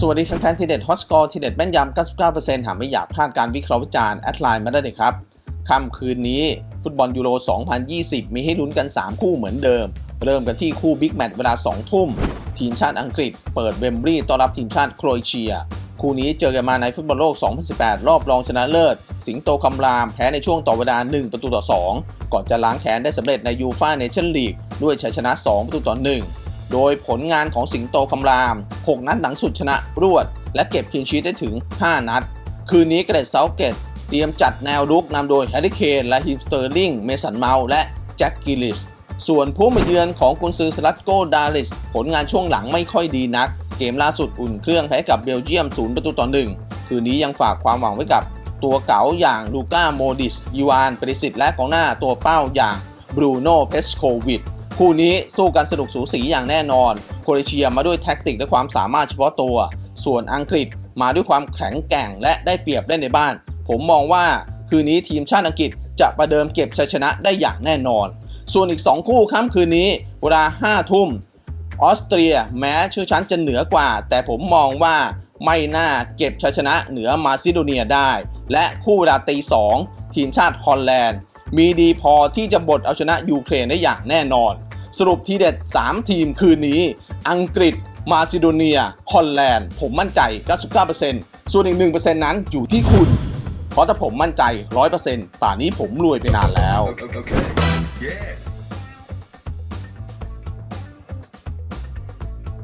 สวัสดีแฟนๆทีเด็ดฮอตสกอร์ทีเด็ดแม่นยำ 99%หากไม่อยากพลาดการวิเคราะห์วิจารณ์แอดไลน์มาได้เลยครับค่ำคืนนี้ฟุตบอลยูโร 2020 มีให้ลุ้นกัน 3 คู่เหมือนเดิม เริ่มกันที่คู่บิ๊กแมตช์เวลา 2 ทุ่ม ทีมชาติอังกฤษ เปิดเวมบรีต้อนรับทีมชาติโครเอเชีย คู่นี้เจอกันมาในฟุตบอลโลก 2018 รอบรองชนะเลิศ สิงโตคำรามแพ้ในช่วงต่อเวลา 1 ประตูต่อ 2 ก่อนจะล้างแค้นได้สำเร็จในยูฟ่าเนชั่นลีกด้วยชัยชนะ 2 ประตูต่อ 1 โดยผลงานของสิงโตคำราม 6 นัดหลังสุดชนะรวด และเก็บคลีนชีตได้ถึง 5 นัด คืนนี้เกรดเซาเกตเตรียมจัดแนวรุกนำโดยแฮร์รี่เคนและฮิมสเตอร์ลิงเมสันเมาและแจ็คกิลลิสส่วนผู้มาเยือนของกุนซือสลัตโกดาลิสผลงานช่วงหลังไม่ค่อยดีนัก เกมล่าสุดอุ่นเครื่องแพ้กับเบลเยียม 0 ประตูต่อ1คืนนี้ยังฝากความหวังไว้กับตัวเก๋าอย่างลูก้าโมดิสยูวานปริสิตและกองหน้าตัวเป้าอย่างบรูโน่เพสโควิด คู่นี้สู้กันสนุกสูสีอย่างแน่นอน โครเอเชียมาด้วยแท็กติกและความสามารถเฉพาะตัว ส่วนอังกฤษมาด้วยความแข็งแกร่งและได้เปรียบเล่นในบ้าน ผมมองว่าคืนนี้ทีมชาติอังกฤษจะประเดิมเก็บชัยชนะได้อย่างแน่นอน ส่วนอีก 2 คู่ค่ำคืนนี้ เวลา 5 ทุ่ม ออสเตรียแม้ชื่อชั้นจะเหนือกว่า แต่ผมมองว่าไม่น่าเก็บชัยชนะเหนือมาซิโดเนียได้ และคู่เวลาตีสองทีมชาติฮอลแลนด์ มีดีพอที่จะบดเอาชนะยูเครนได้อย่างแน่นอน สรุปทีเด็ด 3 ทีมคืนนี้ อังกฤษ มาซิโดเนีย ฮอลแลนด์ ผมมั่นใจ 99%ส่วนอีก 1%นั้นอยู่ที่คุณ เพราะถ้าผมมั่นใจ 100%ป่านนี้ผมรวยไปนานแล้ว Okay. okay. Yeah.